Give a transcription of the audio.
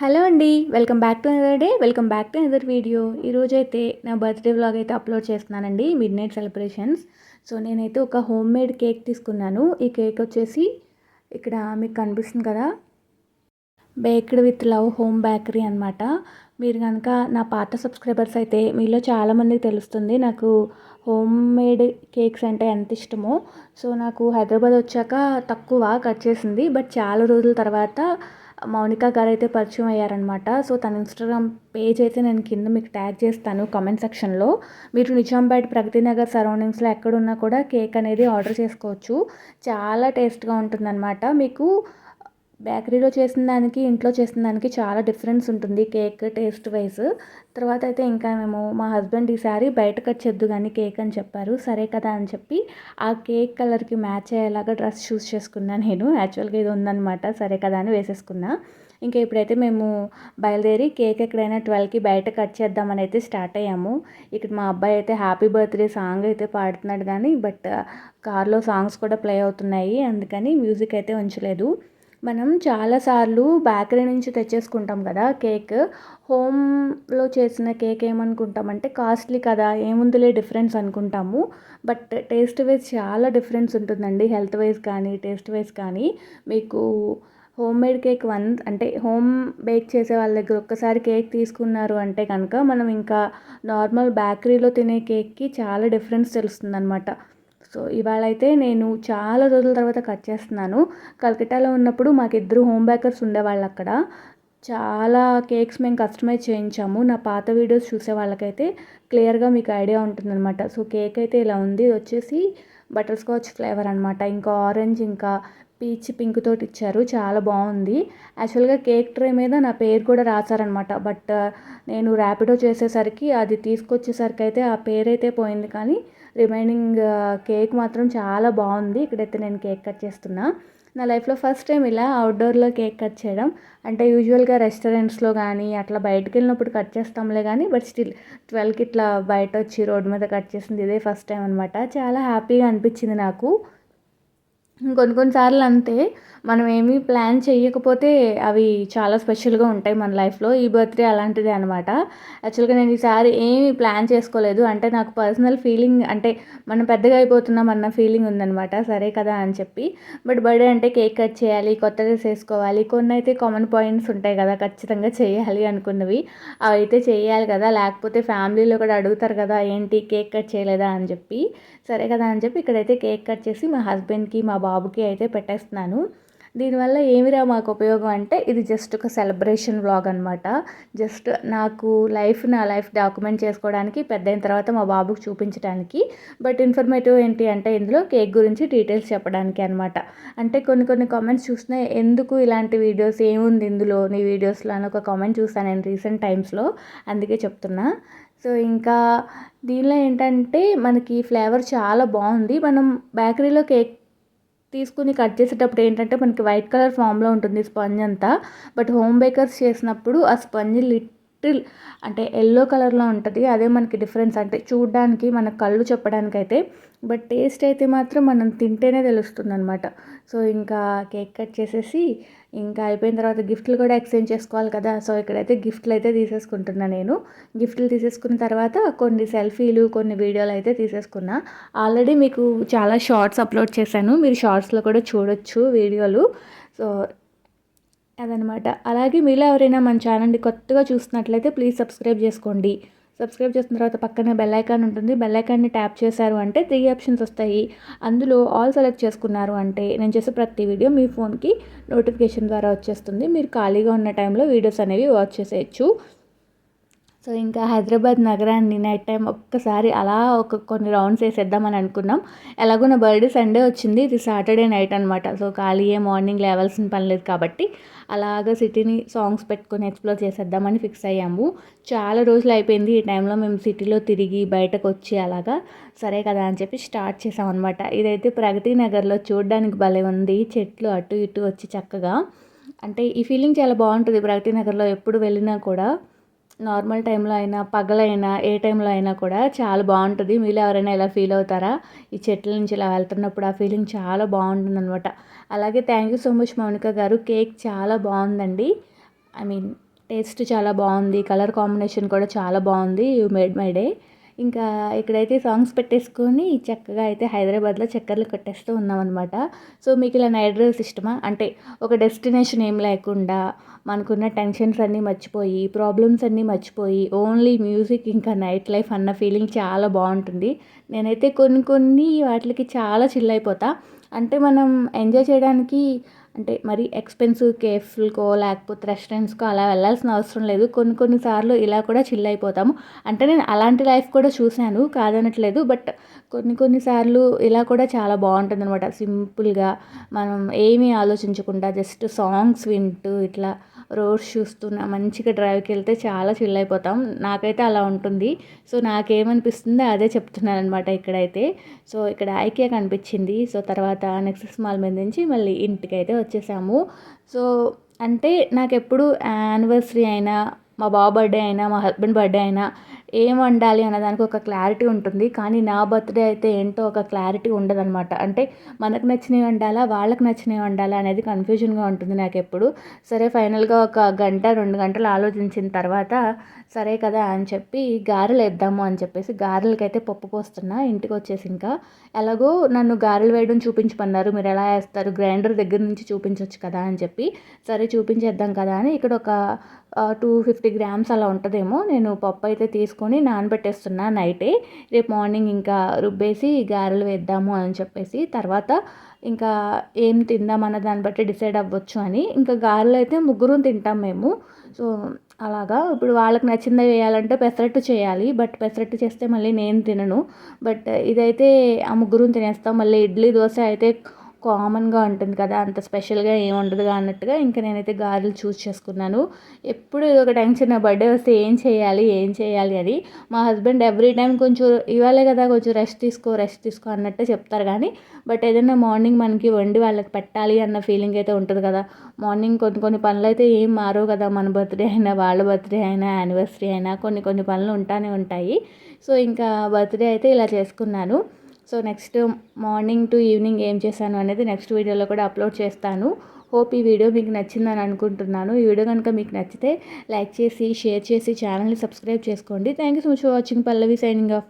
Hello అండి welcome back to another day welcome back to another video. ఈరోజు అయితే నా బర్త్డే వ్లాగ్ అయితే అప్లోడ్ చేస్తున్నానండి మిడ్ నైట్ సెలబ్రేషన్స్. సో నేనైతే ఒక హోమ్ మేడ్ కేక్ తీసుకున్నాను. ఈ కేక్ వచ్చేసి ఇక్కడ మీకు కనిపిస్తుంది కదా baked with love home bakery అనమాట మీరు కనుక నా పాత సబ్స్క్రైబర్స్ అయితే మీలో చాలామందికి తెలుస్తుంది నాకు హోమ్ మేడ్ కేక్స్ అంటే ఎంత ఇష్టమో. సో నాకు హైదరాబాద్ వచ్చాక తక్కువ కట్ చేసింది బట్ చాలా రోజుల తర్వాత మౌనిక గారు అయితే పరిచయం అయ్యారనమాట సో తన ఇన్స్టాగ్రామ్ పేజ్ అయితే నేను కింద మీకు ట్యాగ్ చేస్తాను కమెంట్ సెక్షన్లో. మీరు నిజాంపేట ప్రగతి నగర్ సరౌండింగ్స్లో ఎక్కడున్నా కూడా కేక్ అనేది ఆర్డర్ చేసుకోవచ్చు. చాలా టేస్ట్గా ఉంటుందన్నమాట. మీకు బేకరీలో చేసిన దానికి ఇంట్లో చేసిన దానికి చాలా డిఫరెన్స్ ఉంటుంది కేక్ టేస్ట్ వైజ్. తర్వాత అయితే ఇంకా మేము మా హస్బెండ్ ఈసారి బయట కట్ చేద్దు కానీ కేక్ అని చెప్పారు. సరే కదా అని చెప్పి ఆ కేక్ కలర్కి మ్యాచ్ అయ్యేలాగా డ్రెస్ చూస్ చేసుకున్నాను నేను. యాక్చువల్గా ఇది ఉందనమాట సరే కదా అని వేసేసుకున్నా. ఇంకా ఇప్పుడైతే మేము బయలుదేరి కేక్ ఎక్కడైనా ట్వెల్వ్కి బయట కట్ చేద్దామని అయితే స్టార్ట్ అయ్యాము. ఇక్కడ మా అబ్బాయి అయితే హ్యాపీ బర్త్డే సాంగ్ అయితే పాడుతున్నాడు కానీ బట్ కార్లో సాంగ్స్ కూడా ప్లే అవుతున్నాయి. అందుకని మ్యూజిక్ అయితే ఉంచలేదు. మనం చాలాసార్లు బేకరీ నుంచి తెచ్చేసుకుంటాం కదా కేక్. హోమ్లో చేసిన కేక్ ఏమనుకుంటామంటే కాస్ట్లీ కదా ఏముందిలే డిఫరెన్స్ అనుకుంటాము. బట్ టేస్ట్ వైజ్ చాలా డిఫరెన్స్ ఉంటుందండి హెల్త్ వైజ్ కానీ టేస్ట్ వైజ్ కానీ. మీకు హోమ్ మేడ్ కేక్ వన్ అంటే హోమ్ బేక్ చేసే వాళ్ళ దగ్గర ఒక్కసారి కేక్ తీసుకున్నారు అంటే కనుక మనం ఇంకా నార్మల్ బేకరీలో తినే కేక్కి చాలా డిఫరెన్స్ తెలుస్తుంది అనమాట సో ఇవాళ అయితే నేను చాలా రోజుల తర్వాత కట్ చేస్తున్నాను. కల్కటాలో ఉన్నప్పుడు మాకు ఇద్దరు హోమ్ బేకర్స్ ఉండేవాళ్ళు అక్కడ చాలా కేక్స్ మేము కస్టమైజ్ చేయించాము. నా పాత వీడియోస్ చూసే వాళ్ళకైతే క్లియర్గా మీకు ఐడియా ఉంటుందన్నమాట. సో కేక్ అయితే ఇలా ఉంది. ఇది వచ్చేసి బటర్ స్కాచ్ ఫ్లేవర్ అనమాట ఇంకా ఆరెంజ్ ఇంకా పీచ్ పింక్ తోటి ఇచ్చారు. చాలా బాగుంది. యాక్చువల్గా కేక్ ట్రే మీద నా పేరు కూడా రాశారనమాట బట్ uh, నేను ర్యాపిడో చేసేసరికి అది తీసుకొచ్చేసరికి అయితే ఆ పేరైతే పోయింది. కానీ రిమైనింగ్ కేక్ మాత్రం చాలా బాగుంది. ఇక్కడైతే నేను కేక్ కట్ చేస్తున్నా. నా లైఫ్లో ఫస్ట్ టైం ఇలా అవుట్డోర్లో కేక్ కట్ చేయడం. అంటే యూజువల్గా రెస్టారెంట్స్లో కానీ అట్లా బయటకు వెళ్ళినప్పుడు కట్ చేస్తాంలే కానీ బట్ స్టిల్ ట్వెల్వ్కి ఇట్లా బయట వచ్చి రోడ్డు మీద కట్ చేసింది ఇదే ఫస్ట్ టైం అనమాట చాలా హ్యాపీగా అనిపించింది నాకు. కొన్ని కొన్నిసార్లు అంతే. మనం ఏమీ ప్లాన్ చేయకపోతే అవి చాలా స్పెషల్గా ఉంటాయి మన లైఫ్లో ఈ బర్త్డే అలాంటిదే అనమాట యాక్చువల్గా నేను ఈసారి ఏమీ ప్లాన్ చేసుకోలేదు. అంటే నాకు పర్సనల్ ఫీలింగ్ అంటే మనం పెద్దగా అయిపోతున్నాం అన్న ఫీలింగ్ ఉందనమాట సరే కదా అని చెప్పి. బట్ బర్త్డే అంటే కేక్ కట్ చేయాలి కొత్త డ్రెస్ వేసుకోవాలి కొన్ని అయితే కామన్ పాయింట్స్ ఉంటాయి కదా ఖచ్చితంగా చేయాలి అనుకున్నవి. అవి అయితే చేయాలి కదా. లేకపోతే ఫ్యామిలీలో కూడా అడుగుతారు కదా ఏంటి కేక్ కట్ చేయలేదా? అని చెప్పి. సరే కదా అని చెప్పి ఇక్కడైతే కేక్ కట్ చేసి మా హస్బెండ్కి మా బాబుకి అయితే పెట్టేస్తున్నాను. దీనివల్ల ఏమిరా మాకు ఉపయోగం అంటే ఇది జస్ట్ ఒక సెలబ్రేషన్ వ్లాగ్ అనమాట జస్ట్ నాకు లైఫ్ నా లైఫ్ డాక్యుమెంట్ చేసుకోవడానికి పెద్ద అయిన తర్వాత మా బాబుకి చూపించడానికి బట్ ఇన్ఫర్మేటివ్ ఏంటి అంటే ఇందులో కేక్ గురించి డీటెయిల్స్ చెప్పడానికి అనమాట అంటే కొన్ని కొన్ని కామెంట్స్ చూసిన ఎందుకు ఇలాంటి వీడియోస్ ఏముంది ఇందులో నీ వీడియోస్లో అని ఒక కామెంట్ చూస్తాను నేను రీసెంట్ టైమ్స్లో అందుకే చెప్తున్నా. సో ఇంకా దీనిలో ఏంటంటే మనకి ఫ్లేవర్ చాలా బాగుంది. మనం బేకరీలో కేక్ తీసుకుని కట్ చేసేటప్పుడు ఏంటంటే మనకి వైట్ కలర్ ఫామ్లో ఉంటుంది స్పంజ్ అంతా. బట్ హోమ్ బేకర్స్ చేసినప్పుడు ఆ స్పంజ్ లిట్ లిటిల్ అంటే ఎల్లో కలర్లో ఉంటుంది. అదే మనకి డిఫరెన్స్. అంటే చూడడానికి మన కళ్ళు చెప్పడానికి అయితే బట్ టేస్ట్ అయితే మాత్రం మనం తింటేనే తెలుస్తుంది అనమాట సో ఇంకా కేక్ కట్ చేసేసి ఇంకా అయిపోయిన తర్వాత గిఫ్ట్లు కూడా ఎక్స్చేంజ్ చేసుకోవాలి కదా. సో ఇక్కడైతే గిఫ్ట్లు అయితే తీసేసుకుంటున్నా నేను. గిఫ్ట్లు తీసేసుకున్న తర్వాత కొన్ని సెల్ఫీలు కొన్ని వీడియోలు అయితే తీసేసుకున్నా. ఆల్రెడీ మీకు చాలా షార్ట్స్ అప్లోడ్ చేశాను. మీరు షార్ట్స్లో కూడా చూడొచ్చు వీడియోలు. సో అదనమాట. అలాగే మీలో ఎవరైనా మన ఛానల్ని కొత్తగా చూస్తున్నట్లయితే ప్లీజ్ సబ్స్క్రైబ్ చేసుకోండి. సబ్స్క్రైబ్ చేసిన తర్వాత పక్కనే బెల్ ఐకాన్ ఉంటుంది. బెల్ ఐకాన్ని ట్యాప్ చేశారు అంటే త్రీ ఆప్షన్స్ వస్తాయి. అందులో ఆల్ సెలెక్ట్ చేసుకున్నారు అంటే నేను చేసే ప్రతి వీడియో మీ ఫోన్కి నోటిఫికేషన్ ద్వారా వచ్చేస్తుంది. మీరు ఖాళీగా ఉన్న టైంలో వీడియోస్ అనేవి వాచ్ చేసేయచ్చు. సో ఇంకా హైదరాబాద్ నగరాన్ని నైట్ టైం ఒక్కసారి అలా ఒక కొన్ని రౌండ్స్ వేసేద్దామని అనుకున్నాం. ఎలాగో నా బర్త్డే సండే వచ్చింది. ఇది సాటర్డే నైట్ అనమాట సో ఖాళీయే మార్నింగ్ లేవాల్సిన పని లేదు కాబట్టి అలాగ సిటీని సాంగ్స్ పెట్టుకొని ఎక్స్ప్లోర్ చేసేద్దామని ఫిక్స్ అయ్యాము. చాలా రోజులు అయిపోయింది. ఈ టైంలో మేము సిటీలో తిరిగి బయటకు వచ్చి అలాగా సరే కదా అని చెప్పి స్టార్ట్ చేసామన్నమాట ఇదైతే ప్రగతి నగర్లో చూడడానికి భలే ఉంది. చెట్లు అటు ఇటు వచ్చి చక్కగా. అంటే ఈ ఫీలింగ్ చాలా బాగుంటుంది ప్రగతి నగర్లో ఎప్పుడు వెళ్ళినా కూడా. నార్మల్ టైంలో అయినా పగలైనా ఏ టైంలో అయినా కూడా చాలా బాగుంటుంది. మీలో ఎవరైనా ఇలా ఫీల్ అవుతారా? ఈ చెట్ల నుంచి ఇలా వెళ్తున్నప్పుడు ఆ ఫీలింగ్ చాలా బాగుంటుంది అనమాట అలాగే thank you so much Mounika garu. Cake చాలా బాగుందండి. ఐ మీన్ టేస్ట్ చాలా బాగుంది. కలర్ కాంబినేషన్ కూడా చాలా బాగుంది. You made my day. ఇంకా ఇక్కడైతే సాంగ్స్ పెట్టేసుకొని చక్కగా అయితే హైదరాబాద్లో చక్కర్లు కొట్టేస్తూ ఉన్నామన్నమాట. సో మీకు ఇలా నైట్ డ్రైవ్స్ ఇష్టమా? అంటే ఒక డెస్టినేషన్ ఏం లేకుండా మనకున్న టెన్షన్స్ అన్నీ మర్చిపోయి ప్రాబ్లమ్స్ అన్నీ మర్చిపోయి ఓన్లీ మ్యూజిక్ ఇంకా నైట్ లైఫ్ అన్న ఫీలింగ్ చాలా బాగుంటుంది. నేనైతే కొన్ని కొన్ని వాటికి చాలా చిల్ అయిపోతా. అంటే మనం ఎంజాయ్ చేయడానికి అంటే మరి ఎక్స్పెన్సివ్ కేఫ్లకో లేకపోతే రెస్టారెంట్స్కో అలా వెళ్ళాల్సిన అవసరం లేదు. కొన్ని కొన్నిసార్లు ఇలా కూడా చిల్ అయిపోతాము. అంటే నేను అలాంటి లైఫ్ కూడా చూశాను కాదనట్లేదు బట్ కొన్ని కొన్నిసార్లు ఇలా కూడా చాలా బాగుంటుంది అనమాట సింపుల్గా మనం ఏమీ ఆలోచించకుండా జస్ట్ సాంగ్స్ వింటూ ఇట్లా రోడ్స్ చూస్తున్నా మంచిగా డ్రైవ్కి వెళ్తే చాలా చిల్ అయిపోతాం. నాకైతే అలా ఉంటుంది. సో నాకేమనిపిస్తుందో అదే చెప్తున్నాను అనమాట ఇక్కడైతే. సో ఇక్కడ ఐకియా కనిపించింది. సో తర్వాత నెక్స్ట్ మాల్ మీద నుంచి మళ్ళీ ఇంటికి అయితే వచ్చేసాము. సో అంటే నాకు ఎప్పుడు యానివర్సరీ అయినా మా బాబు బర్త్డే అయినా మా హస్బెండ్ బర్త్డే అయినా ఏం వండాలి అన్నదానికి ఒక క్లారిటీ ఉంటుంది. కానీ నా బర్త్డే అయితే ఏంటో ఒక క్లారిటీ ఉండదన్నమాట. అంటే మనకు నచ్చినవి వండాలా వాళ్ళకి నచ్చినవి వండాలా అనేది కన్ఫ్యూజన్గా ఉంటుంది నాకు ఎప్పుడు సరే ఫైనల్గా ఒక గంట రెండు గంటలు ఆలోచించిన తర్వాత సరే కదా అని చెప్పి గారెలు వేద్దాము అని చెప్పేసి గారెలకైతే పప్పు పోస్తున్నా ఇంటికి వచ్చేసి ఇంకా. ఎలాగో నన్ను గారెలు వేయడం చూపించమన్నారు. మీరు ఎలా వేస్తారు? గ్రైండర్ దగ్గర నుంచి చూపించవచ్చు కదా అని చెప్పి. సరే చూపించేద్దాం కదా అని ఇక్కడ ఒక టూ ఫిఫ్టీ గ్రామ్స్ అలా ఉంటుందేమో. నేను పప్పు అయితే చేసుకొని నానబెట్టేస్తున్నా నైటే. రేపు మార్నింగ్ ఇంకా రుబ్బేసి గారెలు వేద్దాము అని చెప్పేసి తర్వాత ఇంకా ఏం తిందామన్న దాన్ని బట్టి డిసైడ్ అవ్వచ్చు అని. ఇంకా గారెలు అయితే ముగ్గురు తింటాం మేము. సో అలాగా. ఇప్పుడు వాళ్ళకి నచ్చింది వేయాలంటే పెసరట్టు చేయాలి. బట్ పెసరట్టు చేస్తే మళ్ళీ నేను తినను. బట్ ఇదైతే ఆ ముగ్గురు తినేస్తాం. మళ్ళీ ఇడ్లీ దోశ అయితే కామన్గా ఉంటుంది కదా అంత స్పెషల్గా ఏమి ఉండదుగా అన్నట్టుగా ఇంకా నేనైతే గారెలు చూస్ చేసుకున్నాను. ఎప్పుడు ఒక టైం చిన్న బర్త్డే వస్తే ఏం చేయాలి ఏం చేయాలి అని మా హస్బెండ్ ఎవ్రీ టైం కొంచెం ఇవ్వాలి కదా కొంచెం రెస్ట్ తీసుకో రెస్ట్ తీసుకో అన్నట్టు చెప్తారు కానీ బట్ ఏదైనా మార్నింగ్ మనకి వండి వాళ్ళకి పెట్టాలి అన్న ఫీలింగ్ అయితే ఉంటుంది కదా. మార్నింగ్ కొన్ని కొన్ని పనులు అయితే ఏం మారవు కదా మన బర్త్డే అయినా వాళ్ళ బర్త్డే అయినా యానివర్సరీ అయినా కొన్ని కొన్ని పనులు ఉంటానే ఉంటాయి. సో ఇంకా బర్త్డే అయితే ఇలా చేసుకున్నాను. So next morning to evening ఏం చేశాను అనేది నెక్స్ట్ వీడియోలో కూడా అప్లోడ్ చేస్తాను. హోప్ ఈ వీడియో మీకు నచ్చిందని అనుకుంటున్నాను. ఈ వీడియో కనుక మీకు నచ్చితే లైక్ చేసి షేర్ చేసి ఛానల్ని సబ్స్క్రైబ్ చేసుకోండి. Thank you so much for watching Pallavi signing off